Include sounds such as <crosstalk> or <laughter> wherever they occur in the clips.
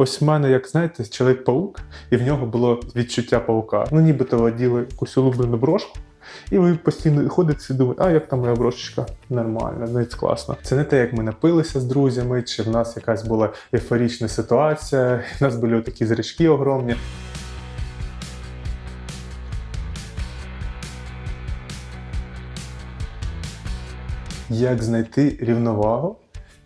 Ось в мене, як знаєте, чоловік-паук, і в нього було відчуття паука. Ну, нібито оділи якусь улюблену брошку. І ви постійно ходите і думаєте, а як там моя брошечка? Нормально, ну це класно. Це не те, як ми напилися з друзями, чи в нас якась була ейфорічна ситуація, в нас були такі зрачки огромні. Як знайти рівновагу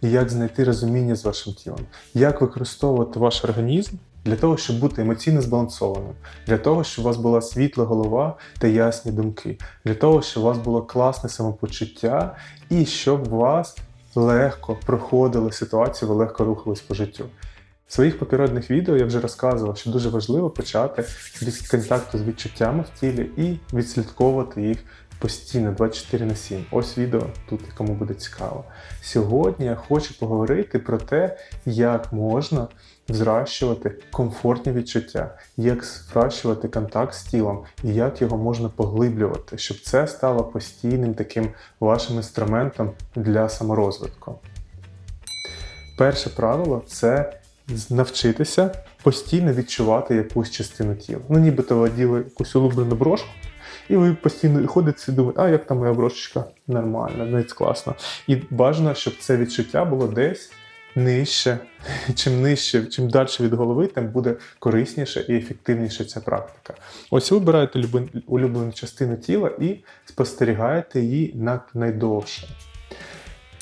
і як знайти розуміння з вашим тілом, як використовувати ваш організм для того, щоб бути емоційно збалансованим, для того, щоб у вас була світла голова та ясні думки, для того, щоб у вас було класне самопочуття? І щоб у вас легко проходили ситуації, ви легко рухались по життю. В своїх попередніх відео я вже розказував, що дуже важливо почати від контакту з відчуттями в тілі і відслідковувати їх постійно 24 на 7. Ось відео тут, кому буде цікаво. Сьогодні я хочу поговорити про те, як можна зрощувати комфортні відчуття, як зрощувати контакт з тілом і як його можна поглиблювати, щоб це стало постійним таким вашим інструментом для саморозвитку. Перше правило це навчитися постійно відчувати якусь частину тіла. Ну, нібито ви оділи якусь улюблену брошку, і ви постійно ходите і думаєте, а як там моя брошечка? Нормально, це класно. І бажано, щоб це відчуття було десь нижче. <laughs> Чим нижче, чим далі від голови, тим буде корисніше і ефективніше ця практика. Ось ви вибираєте улюблену частину тіла і спостерігаєте її на найдовше.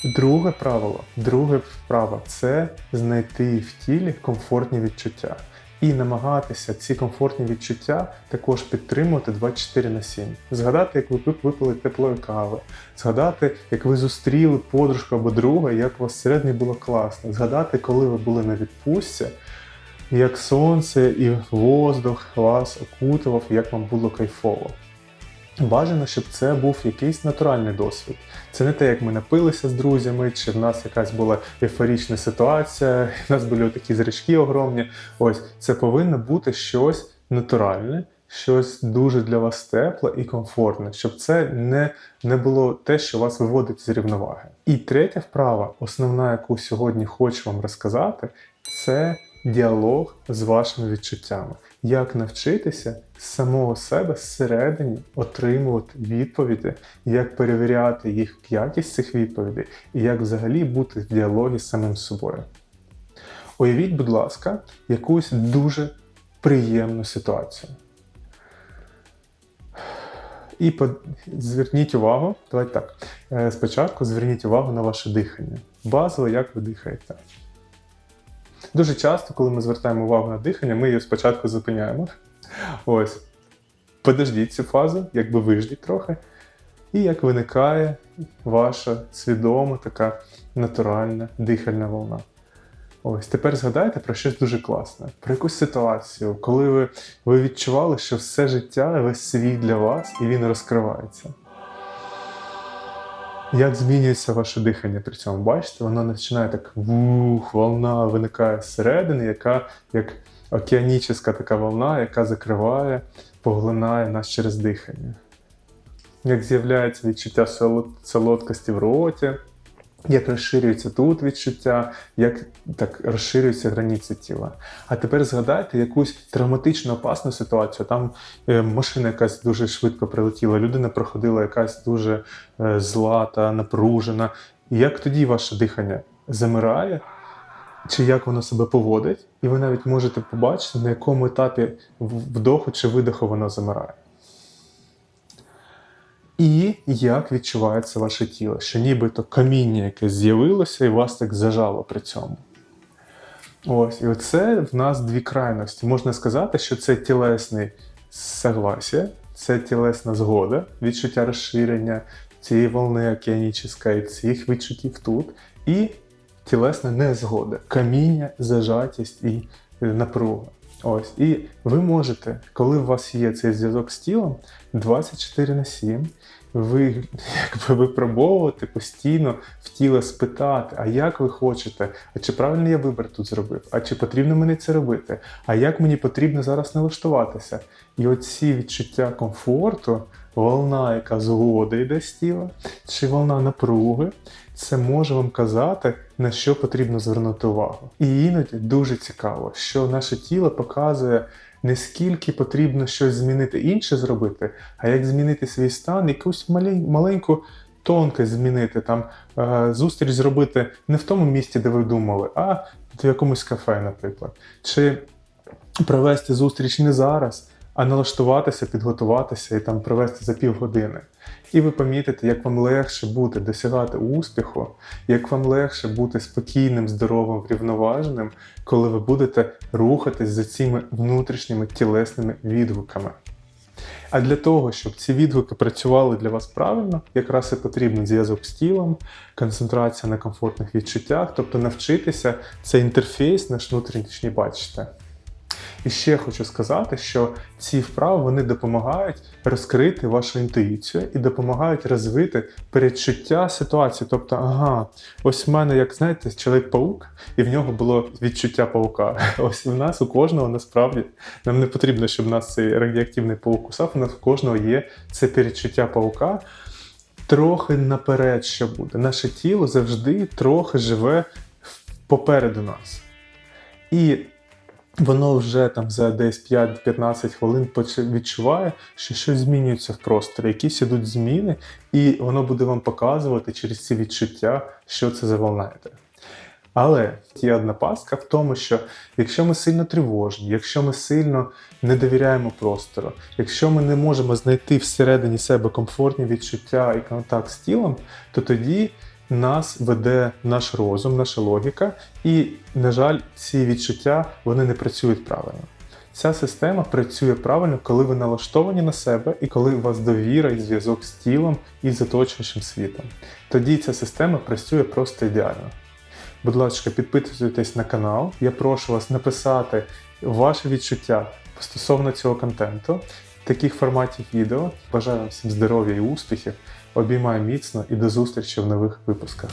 Друге правило, друге вправо це знайти в тілі комфортні відчуття. І намагатися ці комфортні відчуття також підтримувати 24 на 7. Згадати, як ви вип- випили теплої кави, згадати, як ви зустріли подружку або друга, як у вас всередині було класно. Згадати, коли ви були на відпустці, як сонце і воздух вас окутував, як вам було кайфово. Бажано, щоб це був якийсь натуральний досвід. Це не те, як ми напилися з друзями, чи в нас якась була ейфорічна ситуація, <laughs> в нас були такі зрачки огромні. Ось це повинно бути щось натуральне, щось дуже для вас тепле і комфортне, щоб це не, не було те, що вас виводить з рівноваги. І третя вправа, основна, яку сьогодні хочу вам розказати, це діалог з вашими відчуттями. Як навчитися самого себе зсередині отримувати відповіді, як перевіряти їх якість цих відповідей, і як взагалі бути в діалогі з самим собою. Уявіть, будь ласка, якусь дуже приємну ситуацію. І по- зверніть увагу, давайте так. Е, Спочатку зверніть увагу на ваше дихання. Базово, як ви дихаєте. Дуже часто, коли ми звертаємо увагу на дихання, ми її спочатку зупиняємо. Ось. Подождіть цю фазу, якби виждіть трохи. І як виникає ваша свідома, така натуральна дихальна волна. Ось тепер згадайте про щось дуже класне, про якусь ситуацію, коли ви, ви відчували, що все життя, весь світ для вас, і він розкривається. Як змінюється ваше дихання при цьому? Бачите, воно починає так вух, волна виникає зсередини, яка як океанічна така волна, яка закриває, поглинає нас через дихання. Як з'являється відчуття солодкості в роті, як розширюється тут відчуття, як так розширюються границі тіла. А тепер згадайте якусь травматичну опасну ситуацію. Там е, машина якась дуже швидко прилетіла, людина проходила якась дуже е, зла та напружена. Як тоді ваше дихання замирає, чи як воно себе поводить, і ви навіть можете побачити, на якому етапі вдоху чи видоху воно замирає. І як відчувається ваше тіло, що нібито каміння якесь з'явилося і вас так зажало при цьому. Ось, і оце в нас дві крайності. Можна сказати, що це тілесне согласие, це тілесна згода, відчуття розширення цієї волни океанічної, цих відчуттів тут, і тілесна незгода, каміння, зажатість і напруга. Ось, і ви можете, коли у вас є цей зв'язок з тілом, 24 на 7, ви якби випробовувати постійно в тіло спитати, а як ви хочете, а чи правильний я вибір тут зробив, а чи потрібно мені це робити, а як мені потрібно зараз налаштуватися. І оці відчуття комфорту, волна, яка згода йде з тіла, чи волна напруги, це може вам казати, на що потрібно звернути увагу. І іноді дуже цікаво, що наше тіло показує не скільки потрібно щось змінити інше зробити, а як змінити свій стан, якусь малень- маленьку тонкость змінити, там е, зустріч зробити не в тому місці, де ви думали, а в якомусь кафе, наприклад. Чи провести зустріч не зараз, а налаштуватися, підготуватися і там провести за півгодини. І ви помітите, як вам легше буде досягати успіху, як вам легше бути спокійним, здоровим, врівноваженим, коли ви будете рухатись за цими внутрішніми тілесними відгуками. А для того, щоб ці відгуки працювали для вас правильно, якраз і потрібен зв'язок з тілом, концентрація на комфортних відчуттях, тобто навчитися цей інтерфейс наш внутрішній бачити. І ще хочу сказати, що ці вправи вони допомагають розкрити вашу інтуїцію і допомагають розвити передчуття ситуації. Тобто, ага, ось в мене, як знаєте, чоловік-паук, і в нього було відчуття паука. <laughs> Ось в нас у кожного насправді нам не потрібно, щоб нас цей радіоактивний паук кусав. У нас у кожного є це передчуття паука. Трохи наперед, що буде. Наше тіло завжди трохи живе попереду нас. І воно вже там за десь 5-15 хвилин відчуває, що щось змінюється в просторі, якісь ідуть зміни, і воно буде вам показувати через ці відчуття, що це за волна йде. Але є одна пастка в тому, що якщо ми сильно тривожні, якщо ми сильно не довіряємо простору, якщо ми не можемо знайти всередині себе комфортні відчуття і контакт з тілом, то тоді нас веде наш розум, наша логіка, і, на жаль, ці відчуття вони не працюють правильно. Ця система працює правильно, коли ви налаштовані на себе і коли у вас довіра і зв'язок з тілом і з оточуючим світом. Тоді ця система працює просто ідеально. Будь ласка, підписуйтесь на канал. Я прошу вас написати ваше відчуття стосовно цього контенту, таких форматів відео. Бажаю всім здоров'я і успіхів. Обіймаю міцно і до зустрічі в нових випусках.